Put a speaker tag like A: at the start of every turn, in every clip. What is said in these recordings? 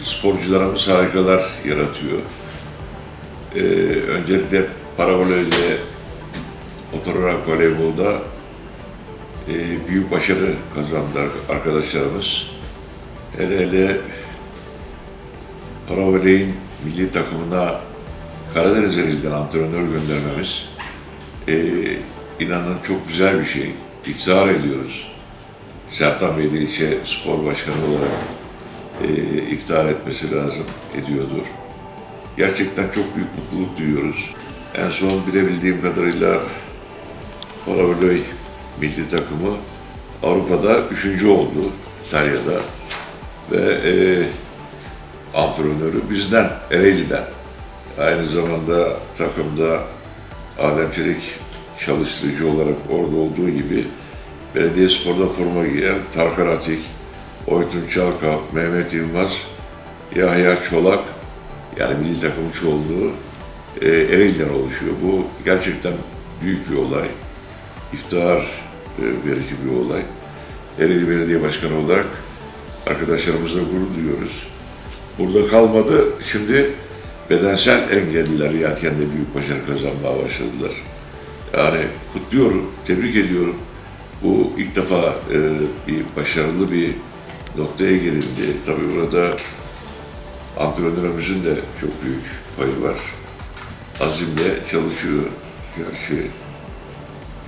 A: sporcularımız harikalar yaratıyor. Ee, öncelikle paravoleyde, oturarak voleybolda e, büyük başarı kazandı ar- arkadaşlarımız. Hele hele paravoley'in milli takımına Karadeniz elinden antrenör göndermemiz e, inanın çok güzel bir şey. İftihar ediyoruz. Sertan Bey ilçe spor başkanı olarak e, iftihar etmesi lazım, ediyordur. Gerçekten çok büyük mutluluk duyuyoruz. En son bilebildiğim kadarıyla Paravoley milli takımı Avrupa'da üçüncü oldu İtalya'da ve e, antrenörü bizden, Ereğli'den. Aynı zamanda takımda Adem Çelik çalıştırıcı olarak orada olduğu gibi belediye sporda forma giyen Tarkan Atik, Oytun Çalka, Mehmet Yılmaz, Yahya Çolak yani milli takım çoğunluğu e, Ereğli'den oluşuyor. Bu gerçekten büyük bir olay. İftihar e, verici bir olay. Ereğli Belediye Başkanı olarak arkadaşlarımızla gurur duyuyoruz. Burada kalmadı. Şimdi bedensel engelliler yelkende büyük başarı kazanmaya başladılar. Yani kutluyorum, tebrik ediyorum. Bu ilk defa e, bir başarılı bir noktaya gelindi. Tabii burada antrenörümüzün de çok büyük payı var. Azimle çalışıyor. Gerçi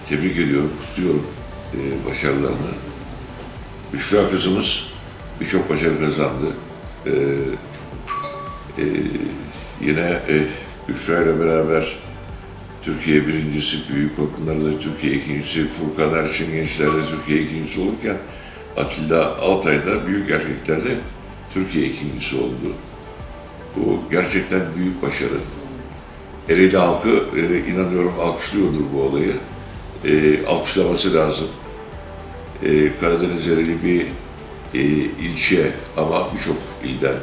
A: tebrik ediyorum, kutluyorum e, başarılarını. Büşra kızımız birçok başarı kazandı. E, e, yine e, Büşra ile beraber Türkiye birincisi, büyük kadınlarda Türkiye ikincisi, Furkan Erşin gençlerde Türkiye ikincisi olurken Atilla Altay'da büyük erkeklerde Türkiye ikincisi oldu. Bu gerçekten büyük başarı. Ereğli halkı e, inanıyorum alkışlıyordur bu olayı. E, alkışlaması lazım. E, Karadeniz Ereğli bir e, ilçe ama birçok ilden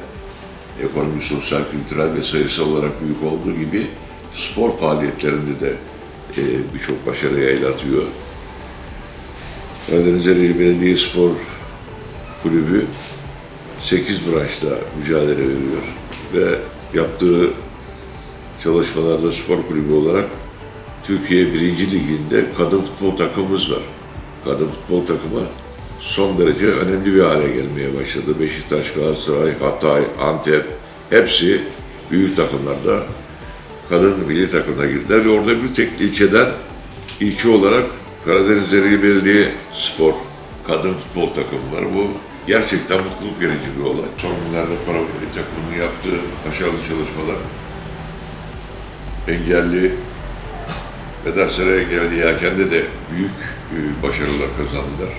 A: ekonomik, sosyal, kültürel ve sayısal olarak büyük olduğu gibi spor faaliyetlerinde de e, birçok başarıya el atıyor. Karadeniz Belediye Spor Kulübü 8 branşta mücadele veriyor ve yaptığı çalışmalarda spor kulübü olarak Türkiye 1. Ligi'nde kadın futbol takımımız var. Kadın futbol takımı son derece önemli bir hale gelmeye başladı. Beşiktaş, Galatasaray, Hatay, Antep hepsi büyük takımlarda kadın milli takımına girdiler ve orada bir tek ilçeden ilçe olarak Karadeniz Ereğli Belediye Spor kadın futbol takımı var. Bu gerçekten mutluluk verici bir olay. Son günlerde para milli takımının yaptığı başarılı çalışmalar engelli bedensel engelli yelkende de büyük e, başarılar kazandılar.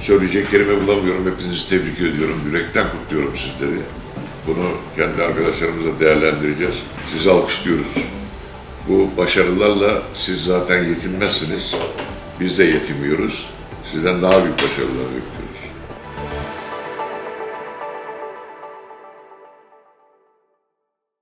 A: Söyleyecek kelime bulamıyorum. Hepinizi tebrik ediyorum. Yürekten kutluyorum sizleri. Bunu kendi arkadaşlarımızla değerlendireceğiz. Sizi alkışlıyoruz. Bu başarılarla siz zaten yetinmezsiniz. Biz de yetinmiyoruz. Sizden daha büyük başarılar bekliyoruz.